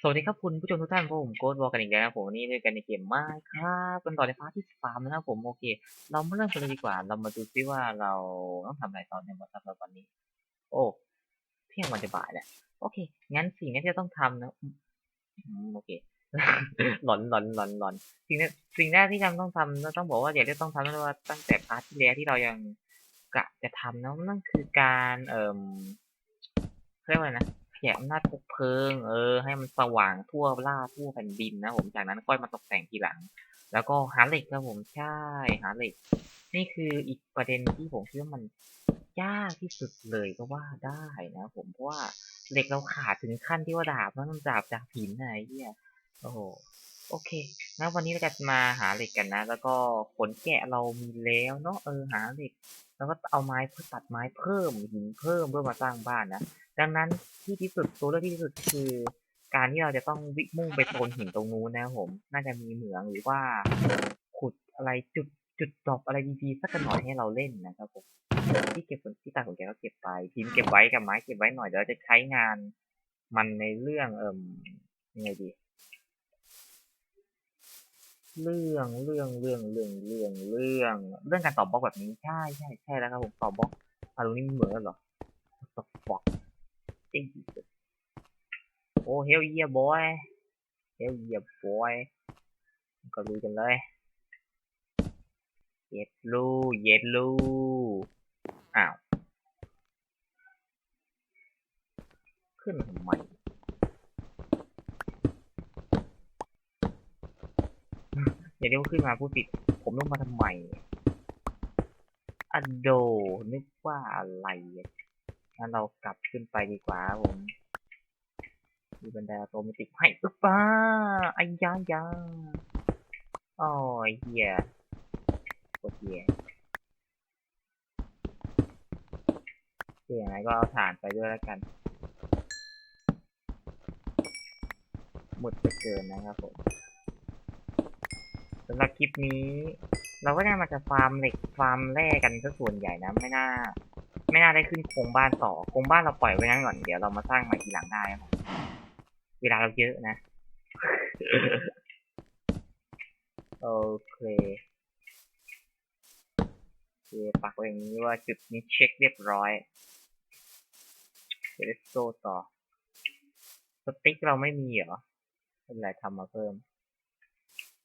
สวัสดีครับคุณผู้ชมทุกท่านพบผมโค้ดบอกกันอีกแล้วนะครับผมวันนี้ด้วยกันในเกมมาครับกันต่อในพาร์ทที่สามนะครับผมโอเค เรามาเริ่มกันเลยดีกว่า เรามาดูซิว่าเราต้องทำอะไรตอนในวันสัปดาห์วันนี้ โอ้เที่ยงวันจะบ่ายแหละโอเค งั้นสิ่งแรกที่ต้องทำนะโอเคหลอนหลอนหลอนหลอนสิ่งแรกสิ่งแรกที่จำต้องทำเราต้องบอกว่าอย่างที่ต้องทำนั่นว่าตั้งแต่พาร์ทที่แล้วที่เรายังกะจะทำนะนั่นคือการเอ่มเรียกว่าไรนะ แผ่อำนาจพกเพลิง เออ ให้มันสว่างทั่วล่าทั่วแผ่นดินนะผมจากนั้นค่อยมาตกแต่งทีหลัง แล้วก็หาเหล็กครับผมใช่หาเหล็ก นี่คืออีกประเด็นที่ผมคิดว่ามันยากที่สุดเลยก็ว่าได้นะผมเพราะว่าเหล็กเราขาดถึงขั้นที่ว่าดาบมันดาบจากหินอะไอ้เหี้ยโอ้โห โอเคนะวันนี้เราจะมาหาเหล็กกันนะ แล้วก็ขนแกะเรามีแล้วเนาะเออหาเหล็ก แล้วก็เอาไม้เพื่อตัดไม้เพิ่มหินเพิ่มเพื่อมาสร้างบ้านนะดังนั้นที่ที่สุดตัวเลือกที่สุดคือ การที่เราจะต้องวิ่งมุ่งไปโซนหินตรงนู้นนะผม น่าจะมีเหมืองหรือว่าขุดอะไรจุดจุดดรอปอะไรดีๆสักหน่อยให้เราเล่นนะครับผมที่เก็บผลที่ตาของแกก็เก็บไปพิมพ์เก็บไว้กับไม้เก็บไว้หน่อยเดี๋ยวเราจะใช้งาน มันในเรื่องเอ่มยังไงดี เรื่องเรื่องเรื่องเรื่องเรื่องเรื่อง เรื่องการตอบบล็อกแบบนี้ใช่ใช่ใช่แล้วครับผมตอบบล็อกอะตรงนี้เหมืองแล้วเหรอ What the fuck Jesus โอ้ hell yeah boy hell yeah boy ก็ลุยกันเลยเย็ดลูเย็ดลูอ้าว ขึ้นทำไม อย่า เรียวขึ้นมาพูดผิด ผมลงมาทำไมอะโดนึกว่าอะไรงั้นเรากลับขึ้นไปดีกว่าผมมีบันไดออโตเมติให้ปึ๊บป้าไอ้ยายาโอ้ยเหี้ยโคตรเหี้ยเหี้ยยังไงก็เอาถ่านไปด้วยแล้วกันหมดไปเกินนะครับผม สำหรับคลิปนี้ เราก็ได้มาจะฟาร์มเหล็กฟาร์มแร่กันซะส่วนใหญ่นะ ไม่น่า ไม่น่าได้ขึ้นโครงบ้านต่อโครงบ้านเราปล่อยไว้งั้นก่อนเดี๋ยวเรามาสร้างใหม่ทีหลังได้ครับเวลาเราเยอะนะ โอเคโอเคปักไว้อย่างนี้ว่าจุดนี้เช็คเรียบร้อยเดี๋ยวโซต่อสติ๊กเราไม่มีเหรอไม่เป็นไรทำมาเพิ่ม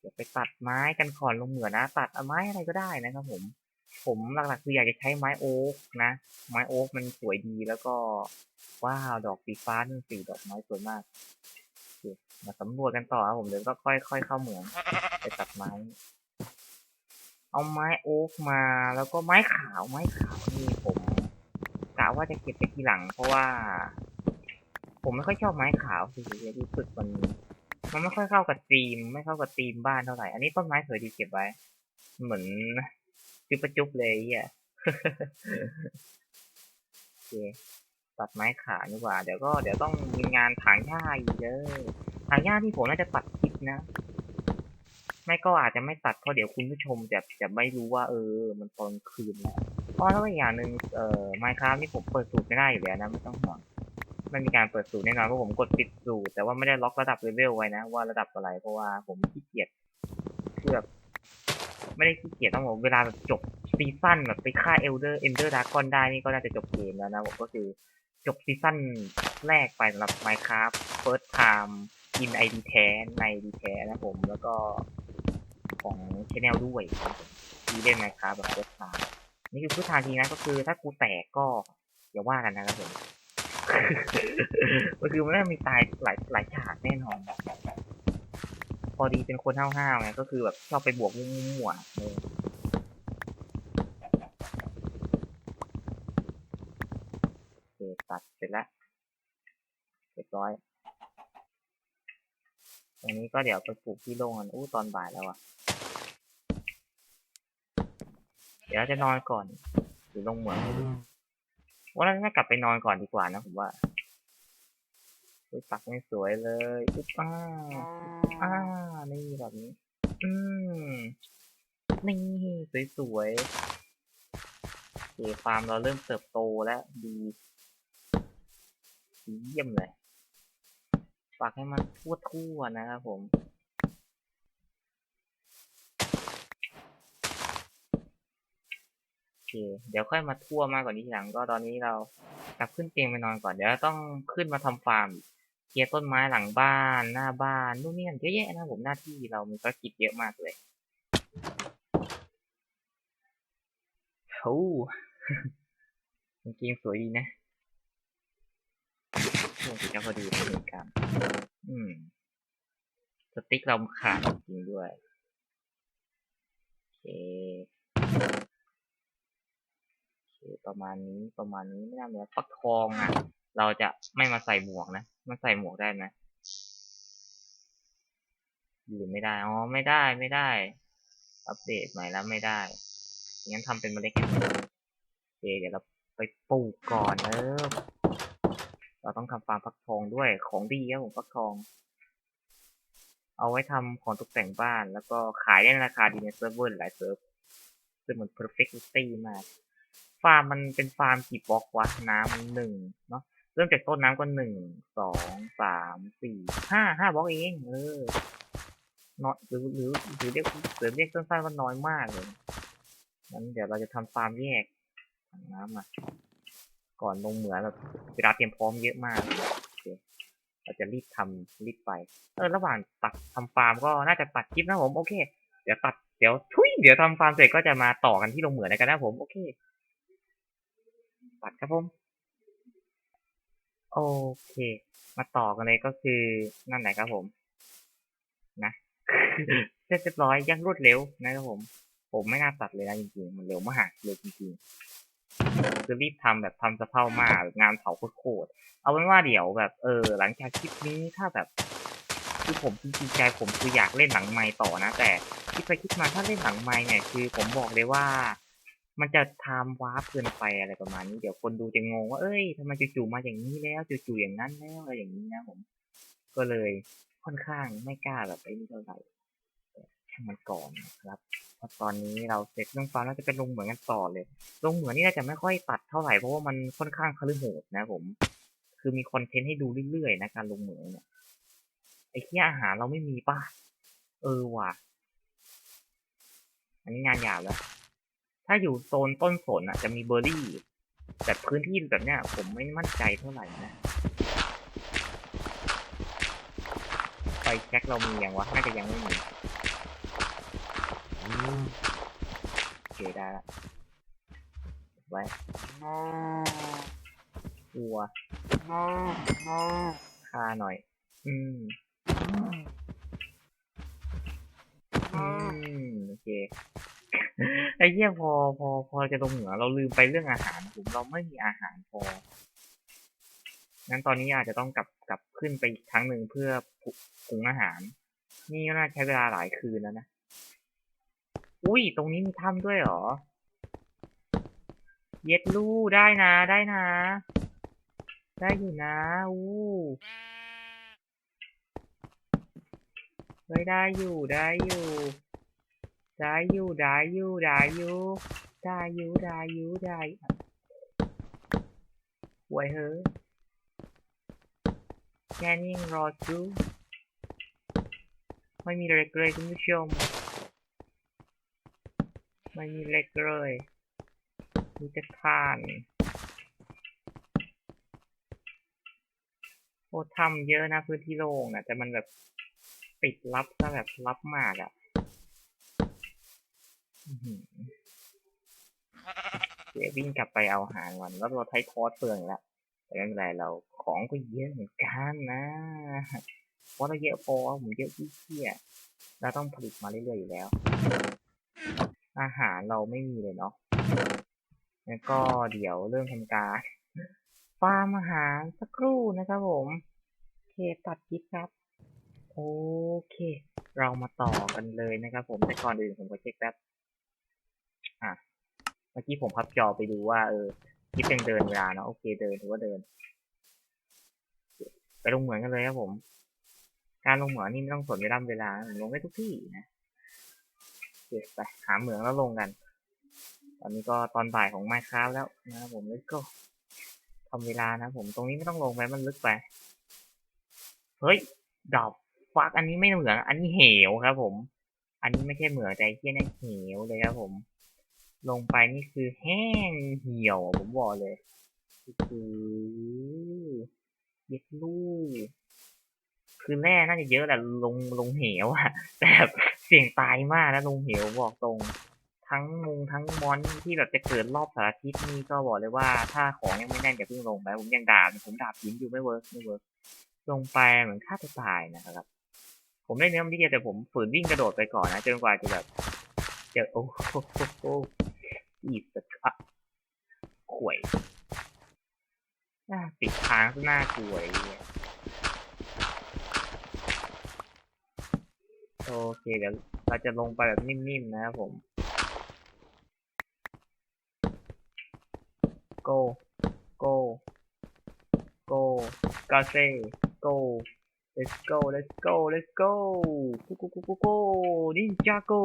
เดี๋ยวไปตัดไม้กันก่อนลงเหมือนนะ ตัดเอาไม้อะไรก็ได้นะครับผม ผมหลักๆคืออยากจะใช้ไม้โอ๊กนะ ไม้โอ๊กมันสวยดีแล้วก็ว้าวดอกสีฟ้านี่สีดอกไม้สวยมากมาสำรวจกันต่อครับผมเดี๋ยวก็ค่อยๆเข้าเหมืองไปตัดไม้ เอาไม้โอ๊กมาแล้วก็ไม้ขาวไม้ขาวนี่ผมกะว่าจะเก็บไปทีหลัง เพราะว่า ผมไม่ค่อยชอบไม้ขาวคือรู้สึกมัน มันไม่ค่อยเข้ากับธีม ไม่เข้ากับธีมบ้านเท่าไหร่ อันนี้ต้นไม้สวยดีเก็บไว้ เหมือนจุบประจุบเลยอะโอเคตัดไม้ขาดีกว่า เดี๋ยวก็เดี๋ยวต้องมีงานถางหญ้าอีกเด้อถางหญ้าที่ผมน่าจะตัดคลิปนะ ไม่ก็อาจจะไม่ตัดเพราะเดี๋ยวคุณผู้ชมจะจะไม่รู้ว่า เออ มันตอนคืนแล้วอ๋อแล้วอีกอย่างหนึ่งเอ่อไมครับนี่ผมเปิดสูตรไม่ได้อยู่แล้วนะไม่ต้องห่วง ไม่มีการเปิดสูตรแน่นอนเพราะผมกดปิดสูตรแต่ว่าไม่ได้ล็อกระดับเลเวลไว้นะว่าระดับอะไรเพราะว่าผมขี้เกียจคือบไม่ได้ขี้เกียจต้องบอกเวลาแบบจบซีซั่นแบบไปฆ่าเอลเดอร์เอนเดอร์ดากอนได้นี่ก็น่าจะจบเกมแล้วนะผมก็คือจบซีซั่นแรกไปสำหรับ Minecraft First Time in ID แท้ใน ID แท้นะผมแล้วก็ของชแนลด้วยที่เล่น Minecraft แบบ First Time นี่คือพื้นทางจริงนะก็คือถ้ากูแตกก็อย่าว่ากันนะครับผม ก็คือมันน่ามีตายหลายหลายฉากแน่นอน พอดีเป็นคนห้าวๆไงก็คือแบบชอบไปบวกมั่วๆเออโอเคตัดเสร็จแล้วเรียบร้อยตรงนี้ก็เดี๋ยวไปปลูกที่โล่งกันอู้ตอนบ่ายแล้วอะ เดี๋ยวจะนอนก่อนหรือลงเหมือง ว่าเราจะกลับไปนอนก่อนดีกว่านะผมว่าอุ๊ยปักไม่สวยเลยอุ๊บอ้าอ่านี่แบบนี้ อืมนี่สวยๆโอเคฟาร์มเราเริ่มเติบโตแล้วดีดีเยี่ยมเลยไปปักให้มันทั่วทั่วๆนะครับผม โอ เค เดี๋ยวค่อยมาทั่วมากกว่านี้ทีหลังก็ตอนนี้เรากลับขึ้นเตียงไปนอนก่อน เดี๋ยวต้องขึ้นมาทำฟาร์มอีกเคลียร์ต้นไม้หลังบ้านหน้าบ้านนู่นนี่นั่นเยอะแยะนะครับผมหน้าที่เรามีภารกิจเยอะมากเลยโอ้กางเกงสวยดีนะช่วงสีเจ้าพอดีเหมือนกันอืม สติ๊กเราขาดจริงด้วย โอเคโอเค ประมาณนี้ประมาณนี้ไม่น่าเหลือฟักทองอะ เราจะไม่มาใส่หมวกนะมันใส่หมวกได้ไหมหรือไม่ได้อ๋อไม่ได้ไม่ได้ อัปเดตใหม่แล้วไม่ได้งั้นทำเป็นเมล็ดกันโอเคเดี๋ยวเราไปปลูกก่อนเออเราต้องทำฟาร์มฟักทองด้วยของดีครับผมฟักทอง เอาไว้ทำของตกแต่งบ้าน แล้วก็ขายได้ในราคาดีในเซิร์ฟเวอร์หลายเซิร์ฟซึ่งมัน perfectly มาก ฟาร์มมันเป็นฟาร์มกี่บล็อกวะน้ำมันหนึ่งเนาะเริ่มจากต้นน้ำก็หนึ่งสองสามสี่ห้าห้าบล็อกเองเออน้อยหรือหรือหรือเรียกหรือเรียกสั้นๆว่าน้อยมากเลยงั้นเดี๋ยวเราจะทำฟาร์มแยกถังน้ำมาก่อนลงเหมืองแบบเวลาเตรียมพร้อมเยอะมากเราจะรีบทำรีบไป เออ ระหว่างตัดทำฟาร์มก็น่าจะตัดคลิปนะผม โอเค เดี๋ยวตัด เดี๋ยวทุยเดี๋ยวทำฟาร์มเสร็จก็จะมาต่อกันที่ลงเหมืองกันนะผม โอเค ตัดครับผม โอเค มาต่อกันเลยก็คือนั่นไหนครับผม นะเสร็จเรียบร้อยยังรวดเร็วนะครับผม ผมไม่น่าตัดเลยนะจริงๆ มันเร็วมากเลยจริงๆคือรีบทำแบบทำสะเพามากงานเผาโคตรเอาเป็นว่าเดี๋ยวแบบเออ หลังจากคลิปนี้ถ้าแบบคือผมจริงๆใจผมคืออยากเล่นหลังไม้ต่อนะ แต่คิดไปคิดมาถ้าเล่นหลังไม้เนี่ยคือผมบอกเลยว่า มันจะไทม์วาร์ปเกินไปอะไรประมาณนี้เดี๋ยวคนดูจะงงว่าเอ้ยทำไมจู่ๆมาอย่างนี้แล้วจู่ๆอย่างนั้นแล้วอะไรอย่างนี้นะผม ก็เลยค่อนข้างไม่กล้าแบบไอ้นี่เท่าไหร่แต่ช่างมันก่อนครับเพราะตอนนี้เราเสร็จเรื่องฟาร์มแล้วจะเป็นลงเหมืองกันต่อเลยลงเหมืองนี่น่าจะไม่ค่อยตัดเท่าไหร่เพราะว่ามันค่อนข้างคลึโหดนะผม คือมีคอนเทนต์ให้ดูเรื่อยๆนะการลงเหมืองเนี่ยไอ้ที่อาหารเราไม่มีป่ะเออว่ะ อันนี้งานหยาบแล้ว ถ้าอยู่โซนต้นสนอะ จะมีเบอร์รี่ แต่พื้นที่แบบเนี้ย ผมไม่มั่นใจเท่าไหร่นะไฟแช็กเรามีอย่างวะน่าจะยังไม่มีโอเคได้ละไว้วัวฆ่าหน่อย อืมอืมโอเค ไอ้เหี้ยพอพอพอจะลงเหนือเราลืมไปเรื่องอาหารผมเราไม่มีอาหารพองั้นตอนนี้อาจจะต้องกลับกลับขึ้นไปอีกครั้งหนึ่งเพื่อปรุงอาหาร นี่ก็น่าใช้เวลาหลายคืนแล้วนะ อุ้ยตรงนี้มีถ้ำด้วยเหรอ เย็ดลูได้นะได้นะ ได้อยู่นะอู้เฮ้ยได้อยู่ได้อยู่ ได้อยู่ได้อยู่ได้อยู่ได้อยู่ได้อยู่ได้หวยเฮ้ยแค่นี้รอจูไม่มีเล็กเลยคุณผู้ชมไม่มีเล็กเลยมีแต่ทานโอ้ทำเยอะนะพื้นที่โล่งนะแต่มันแบบปิดลับซะแบบลับมากอะ่ะ เดี๋ยววิ่งกลับไปเอาอาหารก่อนแล้วเราใช้คอร์สเปลืองแล้วแต่ไม่เป็นไรเราของก็เยอะเหมือนกันนะเพราะเราเยอะพอผมเยอะที่เที่ยเราต้องผลิตมาเรื่อยๆอยู่แล้ว อาหารเราไม่มีเลยเนาะแล้วก็เดี๋ยวเริ่มทำการฟาร์มอาหารสักครู่นะครับผมเคตัดคลิปครับ โอเค เรามาต่อกันเลยนะครับผมแต่ก่อนอื่นผมก็เช็คแป๊บ อะ เมื่อกี้ผมพับจอไปดูว่าเออคลิปยังเดินเวลาเนาะโอเคเดินถือว่าเดิน ไปลงเหมืองกันเลยครับผม การลงเหมืองนี่ไม่ต้องสนเวลาเวลาลงได้ทุกที่นะเไปหาเหมืองแล้วลงกัน ตอนนี้ก็ตอนบ่ายของไมค์คราแล้วนะครับผมแล้วก็ทำเวลานะผมตรงนี้ไม่ต้องลงไปมันลึกไป เฮ้ยดอบฟักอันนี้ไม่เหมือง อันนี้เหวครับผม อันนี้ไม่ใช่เหมืองแต่ไอ้เที่ยนั่นเหวเลยครับผม ลงไปนี่คือแห้งเหี่ยวผมบอกเลยคือเย็ดลูกคือแร่น่าจะเยอะแหละลงลงเหวอะแต่แบบเสี่ยงตายมากนะลงเหวบอกตรง ทั้งมุงทั้งมอนที่แบบจะเกิดรอบสารทิศนี่ก็บอกเลยว่า ถ้าของยังไม่แน่นอย่าเพิ่งลงไปผมยังดาบผมดาบหินอยู่ไม่เวิร์กไม่เวิร์กลงไปเหมือนฆ่าตัวตายนะครับ ผมได้เนื้อมันที่เดียวแต่ผมฝืนวิ่งกระโดดไปก่อนนะจนกว่าจะแบบจอโอ้โห โอ้อีสอะข่วยน่าติดทางซะน่ากลัวเหี้ยโอเคเดี๋ยวเราจะลงไปแบบนิ่มๆนะครับผม go go go กาเซ่ go let's go let's go let's go go go go go go ninja go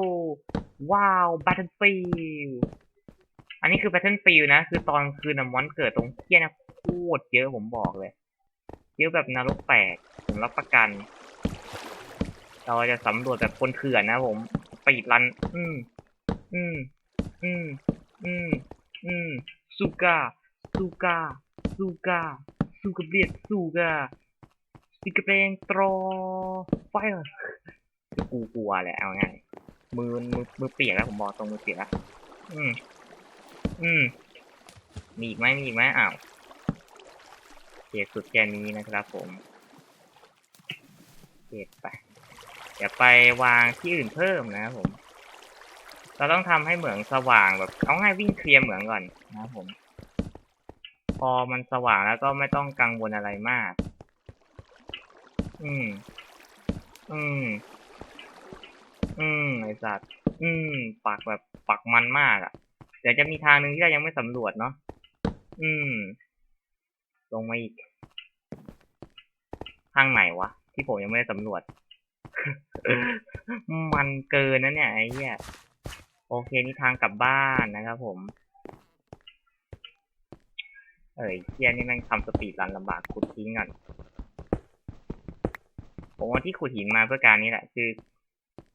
ว้าว battlefield อันนี้คือ battlefield นะ คือตอนคืนน่ะมอนเกิดตรงเที่ยนะโคตรเยอะผมบอกเลย เยอะแบบนรกแปดผมรับประกัน เราจะสำรวจแบบคนเถื่อนนะผมไปดรัน อืม อืม อืม อืม อืมซูกาซูกาซูกาซูกาเบียดซูกาสติกเกอร์แปลงตรอไฟร์กูกลัวแหละเอาง่ายมือมือมือเปียกแล้วผมบอกตรงมือเปียกแล้วอืม อืม มีอีกไหมมีอีกไหมอ้าวเขตสุดแค่นี้นะครับผมเขตไปเดี๋ยวไปวางที่อื่นเพิ่มนะครับผม เราต้องทำให้เหมืองสว่างแบบเอาง่ายวิ่งเคลียร์เหมืองก่อนนะครับผม พอมันสว่างแล้วก็ไม่ต้องกังวลอะไรมาก อืม อืม อืมไอสัตว์ อืม ปักแบบปักมันมากอะ่ะ ดี๋ยวจะมีทางหนึ่งที่เรายังไม่สำรวจเนาะอืม ลงมาอีก ทางไหนวะ ที่ผมยังไม่ได้สำรวจ มันเกินนะเนี่ยไอ้เหี้ยโอเคนี่ทางกลับบ้านนะครับผม เอ้ยเฮียนี่แม่งทำสปีดรันลำบากขุดทิ้งก่อนผมว่าที่ขุดหินมาเพื่อการนี้แหละ คือ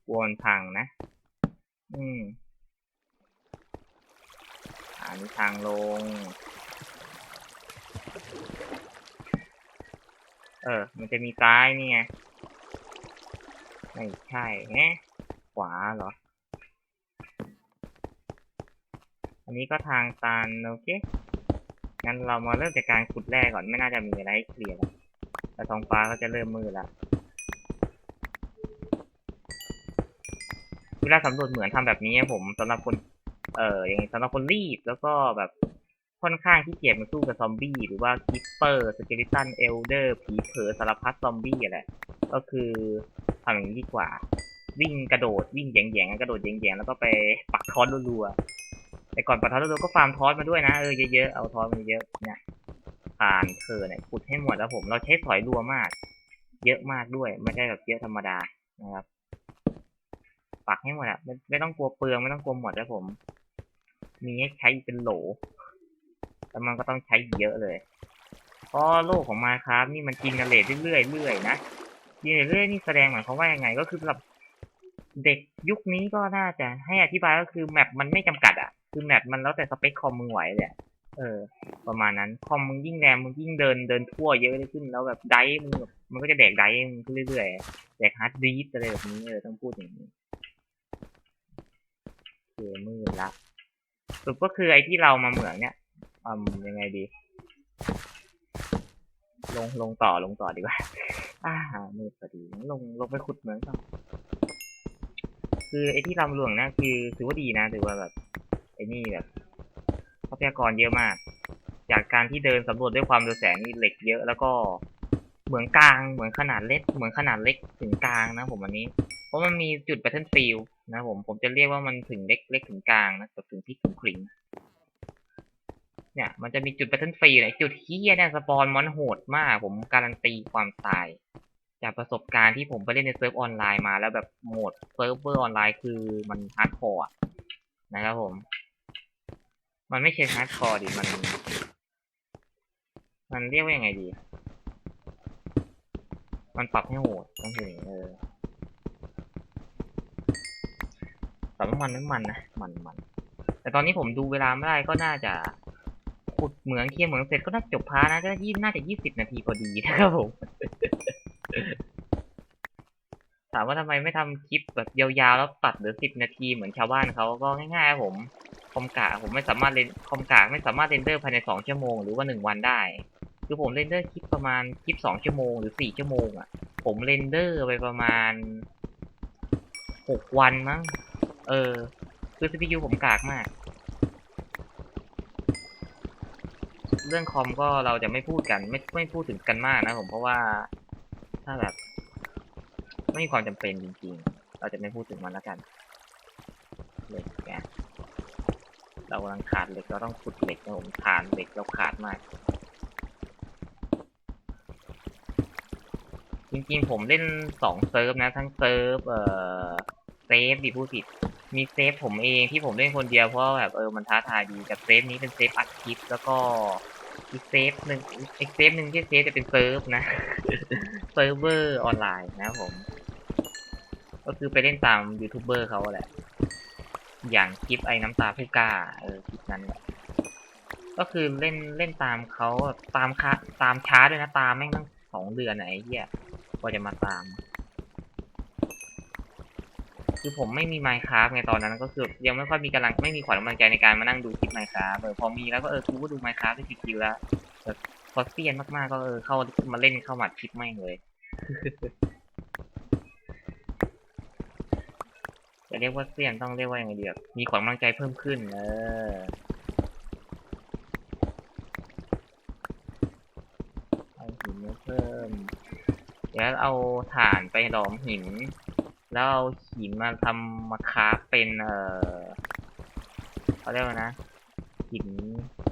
กวนพังนะ อืม อันนี้ทางลง เออ มันจะมีซ้ายนี่ไง ไม่ใช่แฮะขวาเหรอ อันนี้ก็ทางตันโอเค งั้นเรามาเริ่มจากการขุดแร่ก่อน ไม่น่าจะมีอะไรให้เคลียร์แล้วแต่ท้องฟ้าก็จะเริ่มมืดล้วเวลาสำรวจเหมือนทำแบบนี้ผมสำหรับคน เอ่ออย่างสำหรับคนรีบแล้วก็แบบค่อนข้างที่เกียจมาสู้กับซอมบี้หรือว่าคิปเปอร์สเกลิตันเอลเดอร์ผีเผอสารพัดซอมบี้อะไรก็คือทำอย่างนี้ดีกว่า วิ่งกระโดดวิ่งแยงๆกระโดดแยงๆแล้วก็ไปปักทอนรัวๆแต่ก่อนปักทอนรัวๆก็ฟาร์มทอสมาด้วยนะเออเยอะๆเอาทอสมาเยอะเนี่ยผ่านเธอเนี่ยขุดให้หมดแล้วผมเราใช้สอยรัวมาก เยอะมากด้วยไม่ใช่แบบเยอะธรรมดานะครับ ปักให้หมดอะไม่ไม่ต้องกลัวเปลืองไม่ต้องกลัวหมดนะผม มีให้ใช้เป็นโหล แล้วมันก็ต้องใช้เยอะเลยเพราะโลกของมาครับนี่มันจินเนเรตเรื่อยๆเรื่อยๆนะจินเรื่อยนี่แสดงหมายความว่ายังไง ก็คือสำหรับเด็กยุคนี้ก็น่าจะให้อธิบายก็คือแมปมันไม่จำกัดอะคือแมปมันแล้วแต่สเปคคอมมึงไหวเลยอะเออ ประมาณนั้นคอมมึงยิ่งแรงมึงยิ่งเดินเดินทั่วเยอะขึ้น แล้วแบบไดฟ์มึงมันก็จะแดกไดฟ์มึงขึ้นเรื่อยๆแดกฮาร์ดดีสอะไรแบบนี้เออต้องพูดอย่างนี้โอเคมืดละ สรุปก็คือไอ้ที่เรามาเหมืองเนี่ยอืมยังไงดี ลงลงต่อลงต่อดีกว่าอ่ามืดพอดีลงลงไปขุดเหมืองต่อคือไอ้ที่ลำหลวงนะคือถือว่าดีนะถือว่าแบบไอ้นี่แบบทรัพยากรเยอะมาก จากการที่เดินสำรวจด้วยความเร็วแสงนี่เหล็กเยอะแล้วก็ เหมืองกลางเหมือนขนาดเล็กเหมือนขนาดเล็กถึงกลางนะผมอันนี้ เพราะมันมีจุด battlefield นะผมผมจะเรียกว่ามันถึงเล็กเล็กถึงกลางนะแบบถึงที่ถึงขลิงเนี่ย มันจะมีจุด battlefield เนี่ยจุดที่เนี่ยสปอนมอนโหดมาก ผมการันตีความตาย จากประสบการณ์ที่ผมไปเล่นในเซิร์ฟออนไลน์มาแล้วแบบโหมดเซิร์ฟเวอร์ออนไลน์คือมันฮาร์ดคอร์นะครับผม มันไม่ใช่ฮาร์ดคอร์ดิมัน มันเรียกว่ายังไงดี มันปรับให้โหดต้องถึงเออแต่น้ำมันน้ำมันนะมันมันแต่ตอนนี้ผมดูเวลาไม่ได้ก็น่าจะขุดเหมืองเคลียร์เหมืองเสร็จก็น่าจะจบพานะก็ยี่น่าจะยี่สิบนาทีพอดีนะครับผมถามว่าทำไมไม่ทำคลิปแบบยาวๆแล้วตัดเหลือสิบนาทีเหมือนชาวบ้านเขาก็ง่ายๆผมคอมกะผมไม่สามารถเรนคอมกะไม่สามารถเรนเดอร์ภายในสองชั่วโมงหรือว่าหนึ่งวันได้ คือผมเรนเดอร์คลิปประมาณคลิปสองชั่วโมงหรือสี่ชั่วโมงอะ ผมเรนเดอร์ไปประมาณหกวันมั้ง เออ คือ CPU ผมกากมาก เรื่องคอมก็เราจะไม่พูดกัน ไม่ไม่พูดถึงกันมากนะผมเพราะว่าถ้าแบบ ไม่มีความจำเป็นจริง ๆ เราจะไม่พูดถึงมันแล้วกันเหล็กแกเรากำลังขาดเหล็กเราต้องขุดเหล็กนะผมฐานเหล็กเราขาดมาก จริงๆ ผมเล่นสองเซิร์ฟนะ ทั้งเซิร์ฟเอ่อเซฟดิพูดผิด มีเซฟผมเองที่ผมเล่นคนเดียวเพราะแบบเออมันท้าทายดีกับเซฟนี้เป็นเซฟอัดคลิปแล้วก็อีกเซฟหนึ่งอีกเซฟหนึ่งที่เซฟจะเป็นเซิร์ฟนะเซิร์ฟเวอร์ออนไลน์นะผม ก็คือไปเล่นตามยูทูบเบอร์เขาแหละ อย่างคลิปไอ้น้ำตาผู้กาเออคลิปนั้นแหละก็คือเล่นเล่นตามเขาตามคาตามช้าด้วยนะตามแม่งตั้งสองเดือนไหนะไอ้เหี้ย กว่าจะมาตาม คือผมไม่มีไมค์คราฟไงตอนนั้นก็คือยังไม่ค่อยมีกำลังไม่มีขวัญกำลังใจในการมานั่งดูคลิปไมค์คราฟเออพอมีแล้วก็เออกูก็ดูไมค์คราฟได้ชิวๆแล้วแบบพอเซียนมากๆก็เออเข้ามาเล่นเข้ามาคลิปไม่เลยจะเรียกว่าเซียนต้องเรียกว่ายังไงดีแบบมีขวัญกำลังใจเพิ่มขึ้นเออเอาหินมาเพิ่ม เดี๋ยวเอาถ่านไปหลอมหิน แล้วเอาหินมาทำมาคาเป็นเออเขาเรียกว่านะ หิน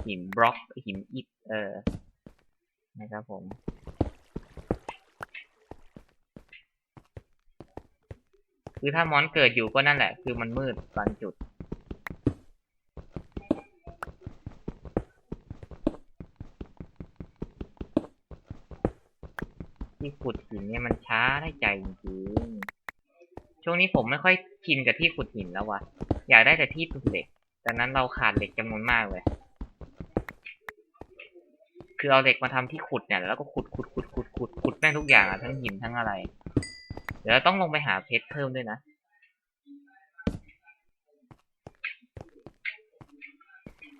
หินบล็อกหินอิฐเออนะครับผมคือถ้ามอนเกิดอยู่ก็นั่นแหละ คือมันมืดบางจุด ที่ขุดหินเนี่ยมันช้าได้ใจจริงๆช่วงนี้ผมไม่ค่อยชินกับที่ขุดหินแล้ววะอยากได้แต่ที่ขุดเหล็กแต่นั้นเราขาดเหล็กจำนวนมากเลย คือเอาเหล็กมาทำที่ขุดเนี่ยแล้วก็ขุดขุดขุดขุดขุดขุดแม่งทุกอย่างอะทั้งหินทั้งอะไร เดี๋ยวเราต้องลงไปหาเพชรเพิ่มด้วยนะ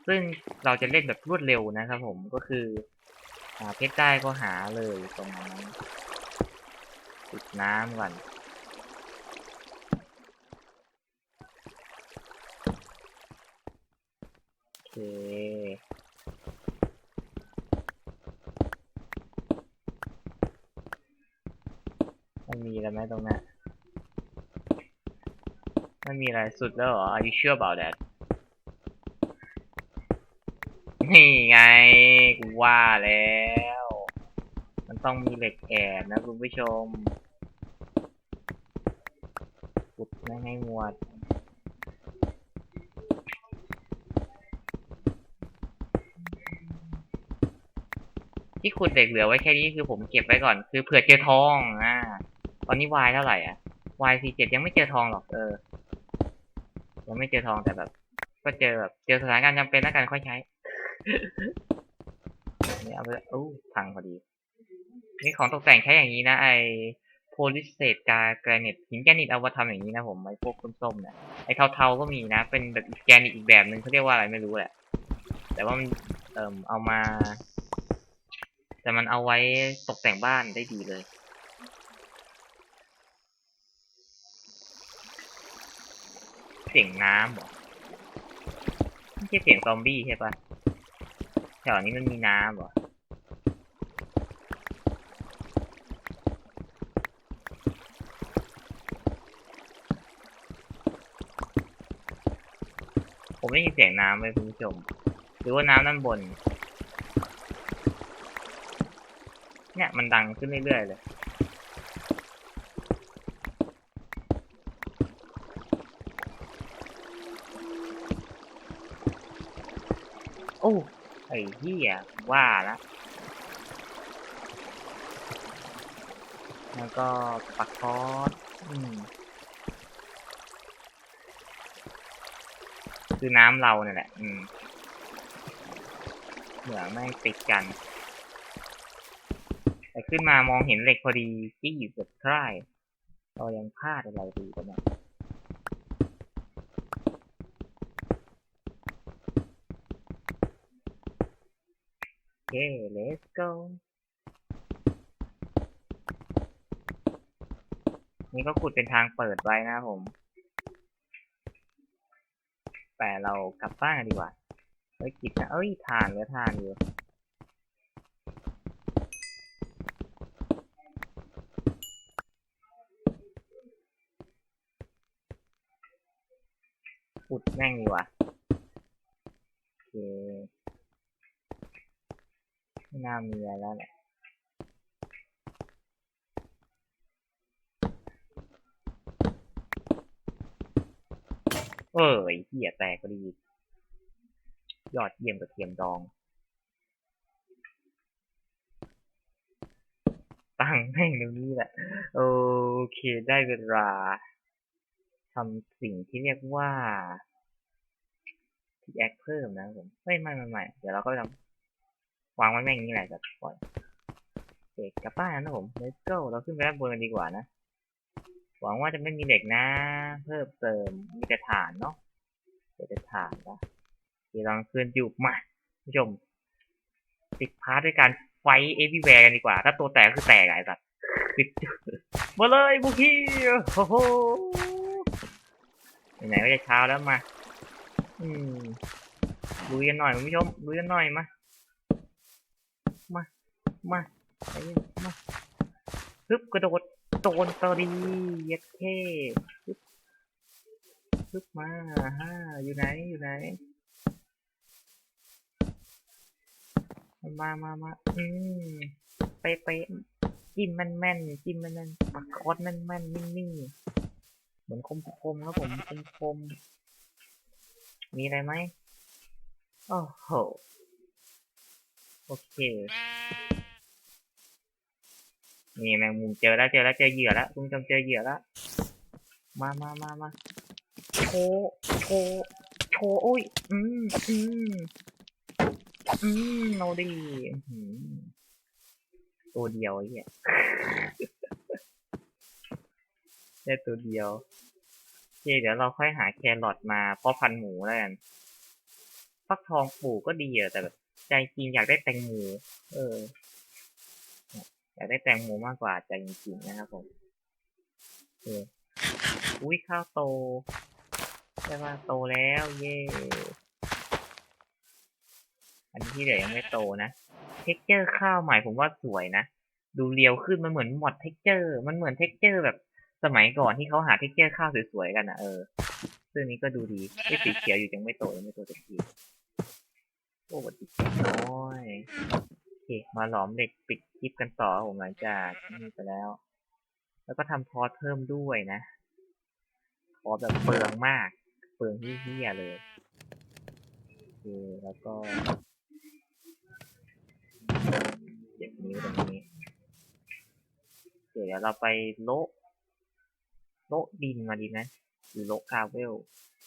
ซึ่งเราจะเล่นแบบรวดเร็วนะครับผมก็คือหาเพชรได้ก็หาเลยตรงนั้น ปิดน้ำก่อนโอเคมันมีอะไรไหมตรงนั้นมันมีอะไรสุดแล้วเหรอ Are you sure about that นี่ไง กูว่าแล้ว มันต้องมีเหล็กแอบนะคุณผู้ชมขุด ไม่ให้หมวด ที่ขุดเหล็กเหลือไว้แค่นี้คือผมเก็บไว้ก่อน คือเผื่อเจอทองอ่าตอนนี้วายเท่าไหร่อะวายสี่เจ็ดยังไม่เจอทองหรอกเออยังไม่เจอทองแต่แบบ ก็เจอแบบเจอสถานการณ์จำเป็นแล้วกันค่อยใช้นี่เอาไปอู้พังพอดี นี่ของตกแต่งใช้อย่างนี้นะไอ ลิสเซตกาแกรนิตหินแกรนิตเอามาทำอย่างนี้นะผมไอพวกส้มๆเนี่ยไอเทาๆก็มีนะ เป็นแบบแกรนิตอีกแบบหนึ่งเขาเรียกว่าอะไรไม่รู้แหละ แต่ว่ามันเอ่มเอามา แต่มันเอาไว้ตกแต่งบ้านได้ดีเลยเสียงน้ำเหรอไม่ใช่เสียงซอมบี้ใช่ปะแถวนี้มันมีน้ำเหรอ ผมได้ยินเสียงน้ำไหมคุณผู้ชม หรือว่าน้ำด้านบน เนี่ยมันดังขึ้นเรื่อยๆเลยโอ้ไอ้เหี้ยว่าละ แล้วก็ปักคอสอืม คือน้ำเราเนี่ยแหละ อืมเหมือไม่ติดกัน แต่ขึ้นมามองเห็นเหล็กพอดีที่อยู่เกับใคร่เรายังพลาดอะไรดีกันเนี่ยโอเค let's go นี่ก็ขุดเป็นทางเปิดไว้นะผม แต่เรากลับบ้านกันดีกว่าเฮ้ยกิจนะเอ้ยทานเหลือทานอยู่ขุดแม่งดีกว่าโอเคไม่น่ามีอะไรแล้วแหละ เอ้ยเหี้ยแตกพอดี ยอดเยี่ยมกับเทียมดอง ตั้งแม่งเดี๋ยวนี้แหละ โอเคได้เวลาทำสิ่งที่เรียกว่าที่แอคเพิ่มนะผมไม่ไม่ไม่ไม่เดี๋ยวเราก็ทำวางไว้แม่งนี่แหละจะปล่อยโอเคกลับบ้านนะผม let's go เราขึ้นไปด้านบนกันดีกว่านะ หวังว่าจะไม่มีเหล็กนะ เพิ่มเติมมีแต่ฐานเนาะเดี๋ยวจะฐานนะเดี๋ยวลองคืนอยู่มาผู้ชมติดพาร์ทด้วยการไฟเอวีแวร์กันดีกว่า ถ้าตัวแตกคือแตกไอ้สัตว์มาเลยบุกี้โอ้โหไหนๆก็จะเช้าแล้วมา อืมลุยกันหน่อยคุณผู้ชมลุยกันหน่อยมา มา มาไปมา ฮึบกระโดด โดนตอรีเย็ดเท่ฮึบฮึบมาฮ่าอยู่ไหน อยู่ไหน มามามาอืมไปไปจิ้มแม่นแม่นจิ้มแม่นแม่นปักคอสแม่นแม่นๆนิ่งเหมือนคมคมครับผมคมคมมีอะไรไหมโอ้โห โอเค นี่แมงมุมเจอแล้วเจอแล้วเจอเหยื่อแล้วคุณผู้ชมเจอเหยื่อแล้วมามามามาโชว์โชว์โชว์โอ้ยอืมอืมอืมเอาดิอื้อหือตัวเดียวไอ้เหี้ยได้ตัวเดียวโอเคเดี๋ยวเราค่อยหาแครอทมาเพาะพันธุ์หมูแล้วกันฟักทองปลูกก็ดีอะแต่แบบใจจริงอยากได้แตงโมเออ อยากได้แตงโมมากกว่าใจจริงๆนะครับผมโอเคอุ้ยข้าวโตใช่ป่ะโตแล้วเย่อันนี้ที่เหลือยังไม่โตนะเท็กเจอร์ข้าวใหม่ผมว่าสวยนะดูเรียวขึ้นมันเหมือนหมดเท็กเจอร์ มันเหมือนเท็กเจอร์แบบสมัยก่อนที่เขาหาเท็กเจอร์ข้าวสวยๆกันนะเออซึ่งนี้ก็ดูดีไอ้สีเขียวอยู่ยังไม่โตยังไม่โตสักทีโอ้วัดดีน้อย ค มาหลอมเหล็กปิดคลิปกันต่อผมหลังจากนี่ไปแล้ว แล้วก็ทำทอสเพิ่มด้วยนะทอสแบบเปลืองมาก เปลืองที่เหี้ยเลยโอเคแล้วก็เก็บนิ้วตรงนี้เดี๋ยวเราไปโละโละดินมาดีไหมหรือโละกราเวล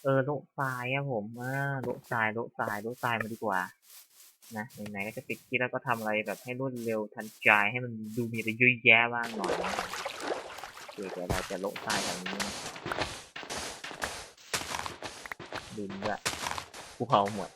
เออโละทรายครับผมอ่าโละทรายโละทรายโละทรายมาดีกว่า นะไหนๆก็จะปิดคลิปแล้วก็ทำอะไรแบบให้รวดเร็วทันใจให้มันดูมีอะไรเยอะแยะบ้างหน่อยนะเดี๋ยวเราจะโละทรายแบบนี้ดินด้วยภูเขาหมด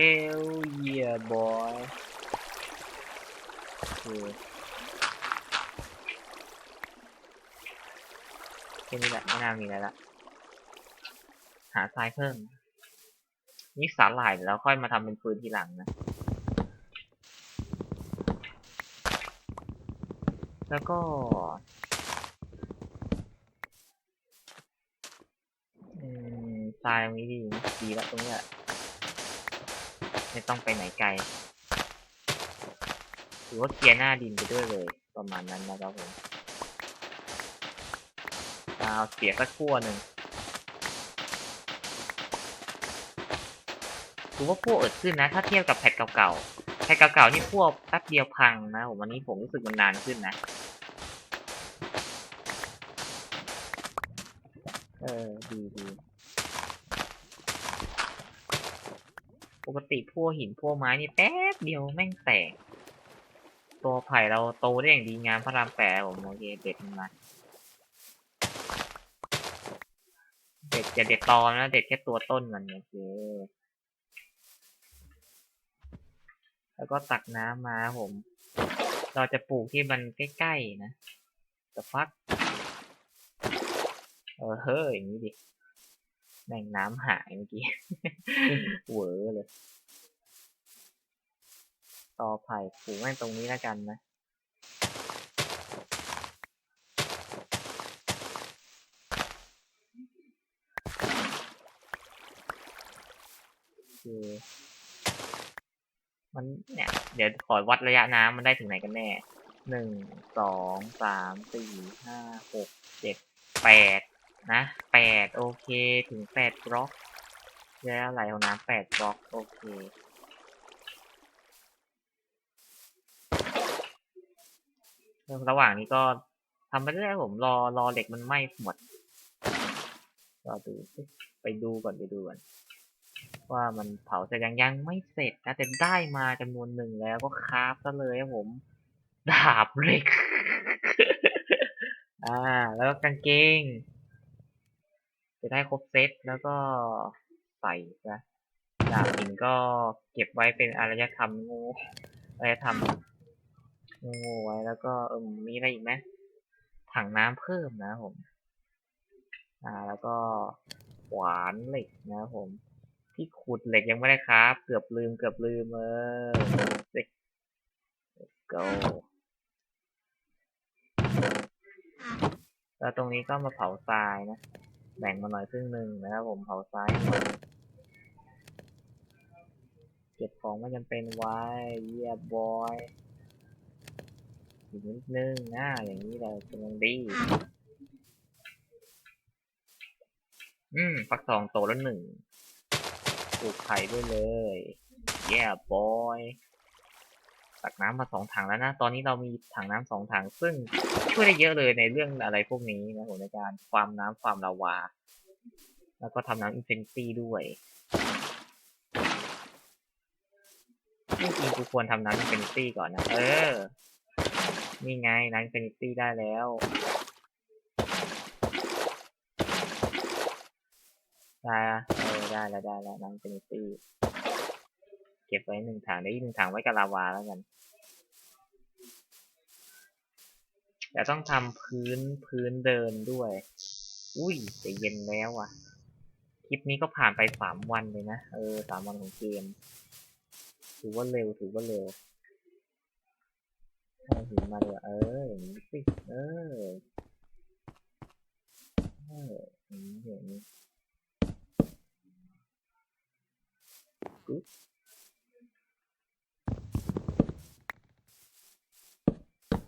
Hell yeah boy โอ เคแค่นี้แหละไม่น่ามีอะไรละหาทรายเพิ่มนี่สาหร่ายเดี๋ยวค่อยมาทำเป็นฟืนทีหลังนะแล้วก็ทรายตรงนี้ดีดีแล้วตรงนี้ไม่ต้องไปไหนไกล ถือว่าเคลียร์หน้าดินไปด้วยเลย ประมาณนั้นนะครับผมไปอ้าวเสียสักขั้วหนึ่งถือว่าพวกเอิดขึ้นนะ ถ้าเทียบกับแพทเก่าๆแพทเก่าๆนี่พวกแป๊บเดียวพังนะผมวันนี้ผมรู้สึกมันนานขึ้นนะเออดีดีปกติพวกหินพวกไม้นี่แป๊บเดียวแม่งแตก ตัวไผ่เราโตได้อย่างดีงามพระรามแปดผมโอเคเด็ดมันมาเด็ดจะเด็ดตอนะเด็ดแค่ตัวต้นมันโอเคแล้วก็ตักน้ำมาผม เราจะปลูกที่มันใกล้ๆนะแต่ฟัก เออเฮ้ยอย่างนี้ดิแม่งน้ำหายเมื่อกี้เวอเลย ต่อไผ่ปลูกแม่งตรงนี้แล้วกันนะโอมันเนี่ย เดี๋ยวขอวัดระยะน้ำมันได้ถึงไหนกันแน่หนึ่งสองสามสี่ห้าหกเจ็ดแปดนะแปดโอเคถึงแปดบล็อกแล้วไหลของน้ำแปดบล็อกโอเค ระหว่างนี้ก็ทำไปเรื่อยๆผมรอรอเหล็กมันไหม้หมดรอดูไปดูก่อนไปดูก่อนว่ามันเผาเสร็จยังยังไม่เสร็จนะแต่ได้มาจำนวนหนึ่งแล้วก็คราฟซะเลยครับผมดาบเหล็ก อ่า แล้วก็กางเกง จะได้ครบเซตแล้วก็ใส่นะดาบหินก็เก็บไว้เป็นอารยธรรมงูอารยธรรม งูไว้แล้วก็เออมีอะไรอีกไหมถังน้ำเพิ่มนะผม อ่าแล้วก็ขวานเหล็กนะผมที่ขุดเหล็กยังไม่ได้ครับ เกือบลืมเกือบลืมเออเล็ก let's go แล้วตรงนี้ก็มาเผาทรายนะ แบ่งมาหน่อยครึ่งหนึ่งนะครับผมเผาทรายหน่อยเก็บของไม่จำเป็นไว้ เยียบอย อีกนิดนึงนะอย่างนี้เรากำลังดี อืมฟักทองโตแล้วหนึ่งปลูกไข่ด้วยเลยเยี่ยบอยตักน้ำมาสองถังแล้วนะ ตอนนี้เรามีถังน้ำสองถัง ซึ่งช่วยได้เยอะเลยในเรื่องอะไรพวกนี้นะผมในการความน้ำความลาวา แล้วก็ทำน้ำอินฟินิตี้ด้วยจริงๆกูควรทำน้ำอินฟินิตี้ก่อนนะ เออ นี่ไงน้ำอินฟินิตี้ได้แล้ว ได้ละเออได้แล้วได้แล้วน้ำอินฟินิตี้เก็บไว้หนึ่งถังได้อีกหนึ่งถังไว้กับลาวาแล้วกันแต่ต้องทำพื้นพื้นเดินด้วย อุ้ยแต่เย็นแล้วอะ คลิปนี้ก็ผ่านไปสามวันเลยนะ เออสามวันของเกม ถือว่าเร็ว ถือว่าเร็ว เอาหินมาเลยเอออย่างนี้สิเออเอออย่างนี้อย่างนี้กุ๊บ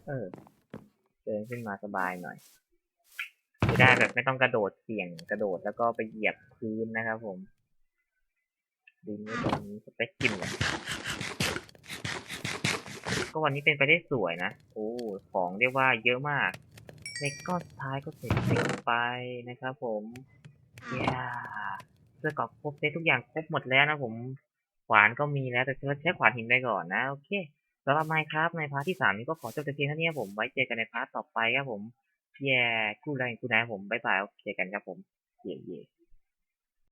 เออเดินขึ้นมาสบายหน่อยจะได้แบบไม่ต้องกระโดดเสี่ยงกระโดดแล้วก็ไปเหยียบพื้นนะครับผมดินไว้ตรงนี้สเปคกินเลย ก็วันนี้เป็นไปได้สวยนะ โอ้ ของเรียกว่าเยอะมาก ในก้อนสุดท้ายก็เสร็จสิ้นไปนะครับผมเย้เสื้อกราะครบเซตทุกอย่างครบหมดแล้วนะผม ขวานก็มีแล้วแต่ใช้ขวานหินไปก่อนนะ โอเคสำหรับไมค์ครับในพาร์ทที่สามนี้ก็ขอจบแต่เพียงเท่านี้ผม ไว้เจอกันในพาร์ทต่อไปครับผม แย่คู่แรงคู่ไหนผม บ๊ายบายเจอกันครับผม เย่เย่